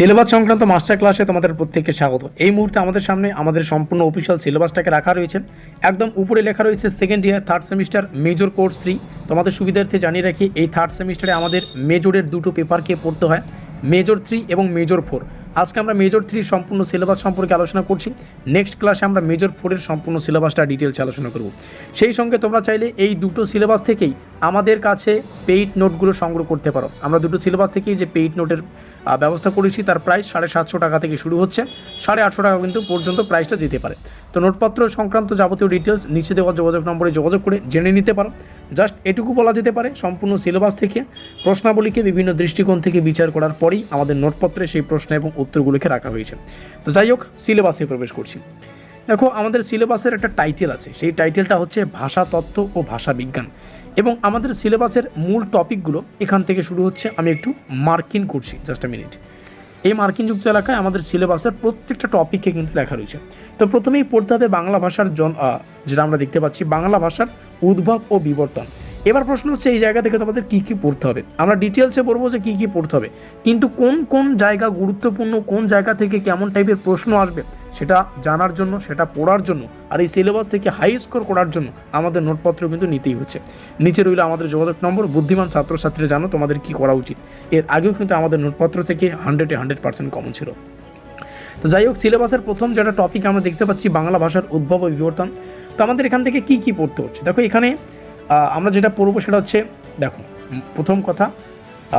Syllabus সংক্রান্ত master ক্লাসে তোমাদের প্রত্যেককে স্বাগত। এই মুহূর্তে আমাদের সামনে আমাদের সম্পূর্ণ অফিসিয়াল সিলেবাসটাকে রাখা রয়েছে। একদম উপরে লেখা রয়েছে second year third semester major course three তোমাদের সুবিধার্থে জানিয়ে রাখি, এই থার্ড সেমিস্টারে আমাদের মেজরের দুটো পেপারকে পড়তে হয় মেজর থ্রি এবং মেজর ফোর আজকে আমরা মেজর থ্রির সম্পূর্ণ সিলেবাস সম্পর্কে আলোচনা করছি। নেক্সট ক্লাসে আমরা মেজর ফোরের সম্পূর্ণ সিলেবাসটা ডিটেলস আলোচনা করব। সেই সঙ্গে তোমরা চাইলে এই দুটো সিলেবাস থেকেই আমাদের কাছে পেইড নোটগুলো সংগ্রহ করতে পারো। আমরা দুটো সিলেবাস থেকেই যে পেইড নোটের ব্যবস্থা করেছি, তার প্রাইস সাড়ে সাতশো টাকা থেকে শুরু হচ্ছে। সাড়ে আটশো টাকা কিন্তু পর্যন্ত প্রাইসটা যেতে পারে। তো নোটপত্র সংক্রান্ত যাবতীয় ডিটেলস নিচে দেওয়া যোগাযোগ নম্বরে যোগাযোগ করে জেনে নিতে পারো। জাস্ট এটুকু বলা যেতে পারে, সম্পূর্ণ সিলেবাস থেকে, প্রশ্নাবলীকে বিভিন্ন দৃষ্টিকোণ থেকে বিচার করার পরেই আমাদের নোটপত্রে সেই প্রশ্ন এবং উত্তরগুলোকে রাখা হয়েছে। তো যাই হোক সিলেবাসে প্রবেশ করছি। দেখো, আমাদের সিলেবাসের একটা টাইটেল আছে। সেই টাইটেলটা হচ্ছে ভাষা, তত্ত্ব ও ভাষা বিজ্ঞান। এবং আমাদের সিলেবাসের মূল টপিকগুলো এখান থেকে শুরু হচ্ছে, আমি একটু মার্কিং করছি জাস্ট আ মিনিট এই মার্কিনযুক্ত এলাকায় আমাদের সিলেবাসের প্রত্যেকটা টপিককে কিন্তু লেখা রয়েছে। তো প্রথমেই পড়তে হবে বাংলা ভাষার জন যেটা আমরা দেখতে পাচ্ছি, বাংলা ভাষার উদ্ভব ও বিবর্তন। এবার প্রশ্ন হচ্ছে, এই জায়গা থেকে তোমাদের কী কী পড়তে হবে? আমরা ডিটেলসে বলব যে কী কী পড়তে হবে। কিন্তু কোন কোন জায়গা গুরুত্বপূর্ণ, কোন জায়গা থেকে কেমন টাইপের প্রশ্ন আসবে সেটা জানার জন্য, সেটা পড়ার জন্য আর এই সিলেবাস থেকে হাই স্কোর করার জন্য আমাদের নোটপত্র কিন্তু নিতেই হচ্ছে। নিচে রইল আমাদের যোগাযোগ নম্বর, বুদ্ধিমান ছাত্রছাত্রীরা জানো তোমাদের কি করা উচিত। এর আগেও কিন্তু আমাদের নোটপত্র থেকে হান্ড্রেডে হান্ড্রেড পার্সেন্ট কমন ছিল। তো যাই হোক সিলেবাসের প্রথম যেটা টপিক আমরা দেখতে পাচ্ছি বাংলা ভাষার উদ্ভব ও বিবর্তন। তো আমাদের এখান থেকে কি কি পড়তে হচ্ছে? দেখো এখানে আমরা যেটা পড়ব সেটা হচ্ছে, দেখো, প্রথম কথা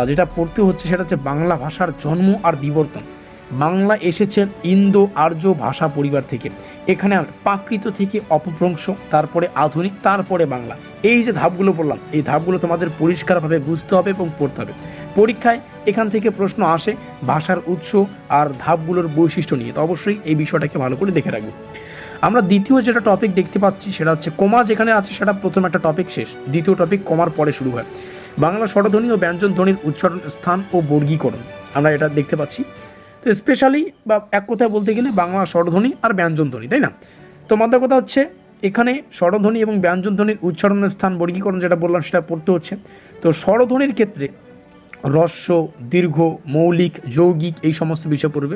যেটা পড়তে হচ্ছে সেটা হচ্ছে বাংলা ভাষার জন্ম আর বিবর্তন। বাংলা এসেছে ইন্দো আর্য ভাষা পরিবার থেকে। এখানে প্রাকৃত থেকে অপভ্রংশ, তারপরে আধুনিক, তারপরে বাংলা। এই যে ধাপগুলো বললাম, এই ধাপগুলো তোমাদের পরিষ্কারভাবে বুঝতে হবে এবং পড়তে হবে। পরীক্ষায় এখান থেকে প্রশ্ন আসে ভাষার উৎস আর ধাপগুলোর বৈশিষ্ট্য নিয়ে, তো অবশ্যই এই বিষয়টাকে ভালো করে দেখে রাখব। আমরা দ্বিতীয় যেটা টপিক দেখতে পাচ্ছি, সেটা হচ্ছে কমা যেখানে আছে, সেটা প্রথম একটা টপিক শেষ। দ্বিতীয় টপিক কমার পরে শুরু হয়। বাংলা স্বরধ্বনি ও ব্যঞ্জন ধ্বনির উচ্চারণ স্থান ও বর্গীকরণ। আমরা এটা দেখতে পাচ্ছি। তো স্পেশালি বা এক কথায় বলতে গেলে বাংলা স্বরধ্বনি আর ব্যঞ্জন ধ্বনি তাই না? তো মাথার কথা হচ্ছে, এখানে স্বরধ্বনি এবং ব্যঞ্জন ধ্বনির উচ্চারণের স্থান, বর্গীকরণ যেটা বললাম সেটা পড়তে হচ্ছে। তো স্বরধ্বনির ক্ষেত্রে রস্য দীর্ঘ, মৌলিক, যৌগিক এই সমস্ত বিষয় পড়বে।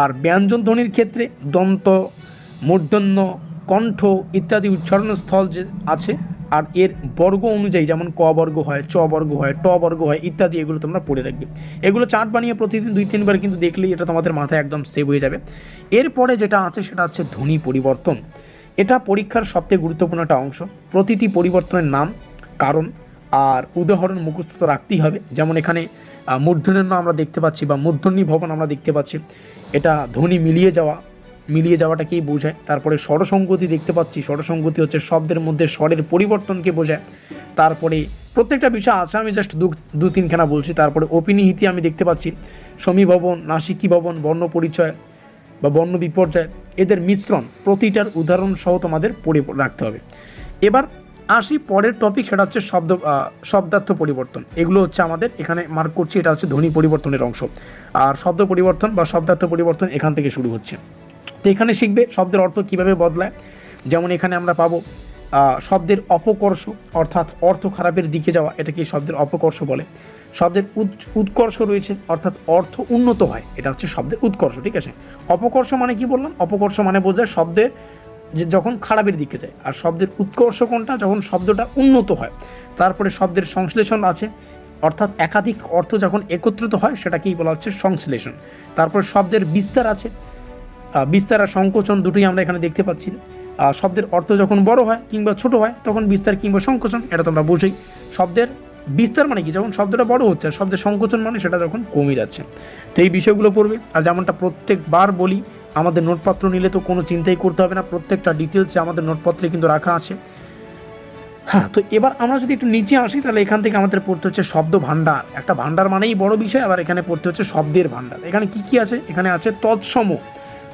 আর ব্যঞ্জন ধ্বনির ক্ষেত্রে দন্ত, মূর্ধন্য, কণ্ঠ ইত্যাদি উচ্চারণ স্থল যে আছে আর এর বর্গ অনুযায়ী যেমন ক বর্গ হয়, চ বর্গ হয়, ট বর্গ হয়, ইত্যাদি এগুলো তোমরা পড়ে রাখবে। এগুলো চার্ট বানিয়ে প্রতিদিন দুই, তিনবার কিন্তু দেখলেই এটা তোমাদের মাথায় একদম সেভ হয়ে যাবে। এরপরে যেটা আছে সেটা হচ্ছে ধ্বনি পরিবর্তন। এটা পরীক্ষার সবথেকে গুরুত্বপূর্ণ একটা অংশ। প্রতিটি পরিবর্তনের নাম, কারণ আর উদাহরণ মুখস্থ তো রাখতেই হবে। যেমন এখানে মূর্ধন্য আমরা দেখতে পাচ্ছি বা মূর্ধন্য ভবন আমরা দেখতে পাচ্ছি। এটা ধ্বনি মিলিয়ে যাওয়া মিলিয়ে যাওয়াটাকেই বোঝায়। তারপরে স্বরসঙ্গতি দেখতে পাচ্ছি। স্বরসঙ্গতি হচ্ছে শব্দের মধ্যে স্বরের পরিবর্তনকে বোঝায়। তারপরে প্রত্যেকটা বিষয় আছে, আমি জাস্ট দু দু তিনখানা বলছি। তারপরে অপিনিহিতি আমি দেখতে পাচ্ছি। সমীভবন নাসিকি ভবন, বর্ণ পরিচয় বা বর্ণ বিপর্যয়, এদের মিশ্রণ প্রতিটার উদাহরণ সহ তোমাদের পড়ে রাখতে হবে। এবার আসি পরের টপিক সেটা হচ্ছে শব্দ শব্দার্থ পরিবর্তন। এগুলো হচ্ছে আমাদের এখানে মার্ক করছি, এটা হচ্ছে ধ্বনি পরিবর্তনের অংশ। আর শব্দ পরিবর্তন বা শব্দার্থ পরিবর্তন এখান থেকে শুরু হচ্ছে। তো এখানে শিখবে শব্দের অর্থ কীভাবে বদলায়। যেমন এখানে আমরা পাবো শব্দের অপকর্ষ, অর্থাৎ অর্থ খারাপের দিকে যাওয়া, এটাকে শব্দের অপকর্ষ বলে। শব্দের উৎ- উৎকর্ষ রয়েছে, অর্থাৎ অর্থ উন্নত হয়, এটা হচ্ছে শব্দের উৎকর্ষ, ঠিক আছে? অপকর্ষ মানে কি বললাম? অপকর্ষ মানে বোঝায় শব্দের যে, যখন খারাপের দিকে যায়, আর শব্দের উৎকর্ষ কোনটা? যখন শব্দটা উন্নত হয়। তারপরে শব্দের সংশ্লেষণ আছে, অর্থাৎ একাধিক অর্থ যখন একত্রিত হয়, সেটাকেই বলা হচ্ছে সংশ্লেষণ। তারপরে শব্দের বিস্তার আছে বিস্তার আর সংকোচন দুটোই আমরা এখানে দেখতে পাচ্ছি। শব্দের অর্থ যখন বড় হয় কিংবা ছোট হয়, তখন বিস্তার কিংবা সংকোচন, এটা তোমরা বুঝোই। শব্দের বিস্তার মানে কি? যখন শব্দটা বড় হচ্ছে আর শব্দের সংকোচন মানে সেটা যখন কমে যাচ্ছে। তো এই বিষয়গুলো পড়বে। আর যেমনটা প্রত্যেকবার বলি, আমাদের নোটপত্র নিলে তো কোনো চিন্তাই করতে হবে না। প্রত্যেকটা ডিটেলসে আমাদের নোটপত্রে কিন্তু রাখা আছে। হ্যাঁ তো এবার আমরা যদি একটু নিচে আসি, তাহলে এখান থেকে আমাদের পড়তে হচ্ছে শব্দ ভাণ্ডার। একটা ভাণ্ডার মানেই বড় বিষয়, আবার এখানে পড়তে হচ্ছে শব্দের ভাণ্ডার। এখানে কি কি আছে? এখানে আছে তৎসম।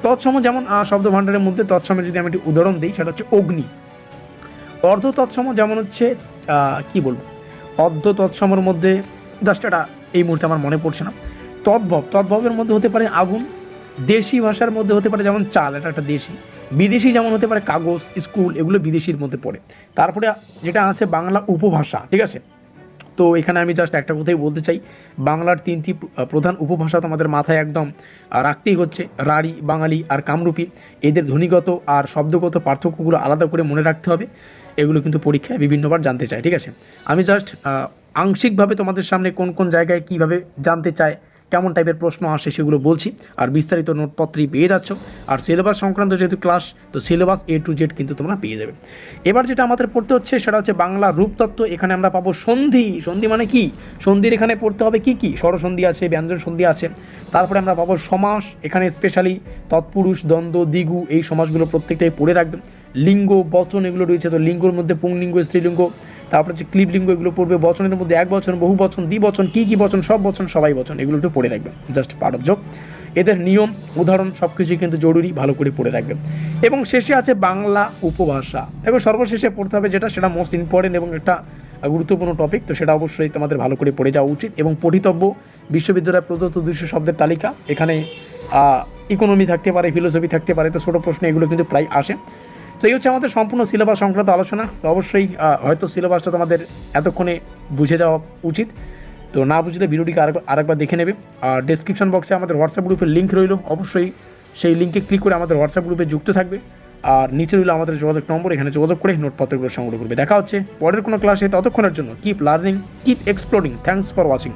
তৎসম যেমন শব্দ ভাণ্ডারের মধ্যে তৎসমের যদি আমি একটি উদাহরণ দিই, সেটা হচ্ছে অগ্নি। অর্ধ তৎসম যেমন হচ্ছে কি বলব? অর্ধ তৎসমর মধ্যে, জাস্ট এটা এই মুহূর্তে আমার মনে পড়ছে না। তদ্ভব, তদ্ভবের মধ্যে হতে পারে আগুন, দেশি ভাষার মধ্যে হতে পারে যেমন চাল, এটা একটা দেশি। বিদেশি যেমন হতে পারে কাগজ, স্কুল, এগুলো বিদেশির মধ্যে পড়ে। তারপরে যেটা আছে বাংলা উপভাষা, ঠিক আছে? তো এখানে আমি জাস্ট একটা কথাই বলতে চাই। বাংলার তিনটি প্রধান উপভাষা তোমাদের মাথায় একদম রাখতেই হচ্ছে। রাঢ়ী, বাঙালি আর কামরূপী। এদের ধ্বনিগত আর শব্দগত পার্থক্যগুলো আলাদা করে মনে রাখতে হবে। এগুলো কিন্তু পরীক্ষায় বিভিন্নবার জানতে চাই, ঠিক আছে? আমি জাস্ট আংশিকভাবে তোমাদের সামনে কোন কোন জায়গায় কীভাবে জানতে চায় কেমন টাইপের প্রশ্ন আসে সেগুলো বলছি। আর বিস্তারিত নোটপত্রই পেয়ে যাচ্ছ। আর সিলেবাস সংক্রান্ত যেহেতু ক্লাস তো সিলেবাস এ টু জেড কিন্তু তোমরা পেয়ে যাবে। এবার যেটা আমাদের পড়তে হচ্ছে, সেটা হচ্ছে বাংলা রূপতত্ত্ব। এখানে আমরা পাবো সন্ধি। সন্ধি মানে কি? সন্ধির এখানে পড়তে হবে কি কি? স্বরসন্ধি আছে, ব্যঞ্জন সন্ধি আছে। তারপরে আমরা পাবো সমাস, এখানে স্পেশালি তৎপুরুষ, দ্বন্দ্ব, দ্বিগু, এই সমাসগুলো প্রত্যেকটাই পড়ে রাখবেন লিঙ্গ, বচন এগুলো রয়েছে, তো লিঙ্গর মধ্যে পুংলিঙ্গ, স্ত্রীলিঙ্গ তারপরে হচ্ছে ক্লিবলিঙ্গ এগুলো পড়বে, বচনের মধ্যে এক বচন, বহু বচন, দ্বি বচন, কী কী বচন, সব বচন, সবাই বচন, এগুলো একটু পড়ে রাখবেন জাস্ট পার্ট অফ যোগ। এদের নিয়ম, উদাহরণ সব কিছুই কিন্তু জরুরি, ভালো করে পড়ে রাখবেন। এবং শেষে আছে বাংলা উপভাষা। দেখো, সর্বশেষে পড়তে হবে যেটা, সেটা মোস্ট ইম্পর্টেন্ট এবং একটা গুরুত্বপূর্ণ টপিক তো সেটা অবশ্যই তোমাদের ভালো করে পড়ে যাওয়া উচিত। এবং পঠিতব্য বিশ্ববিদ্যালয় প্রদত্ত দুইশো শব্দের তালিকা, এখানে ইকোনমি থাকতে পারে ফিলোসফি থাকতে পারে, তো ছোটো প্রশ্ন এগুলো কিন্তু প্রায় আসে। তো এই হচ্ছে আমাদের সম্পূর্ণ সিলেবাস সংক্রান্ত আলোচনা। তো অবশ্যই হয়তো সিলেবাসটা তোমাদের এতক্ষণে বুঝে যাওয়া উচিত। তো না বুঝলে ভিডিওটিকে আরেক, আরেকবার দেখে নেবে। আর ডেসক্রিপশন বক্সে আমাদের হোয়াটসঅ্যাপ গ্রুপের লিঙ্ক রইল। অবশ্যই সেই লিঙ্কে ক্লিক করে আমাদের হোয়াটসঅ্যাপ গ্রুপে যুক্ত থাকবে। আর নিচে রইল আমাদের যোগাযোগ নম্বর, এখানে যোগাযোগ করে নোটপত্রগুলো সংগ্রহ করবে। দেখা হচ্ছে পরের কোনো ক্লাসে ততক্ষণের জন্য keep learning keep exploring thanks for watching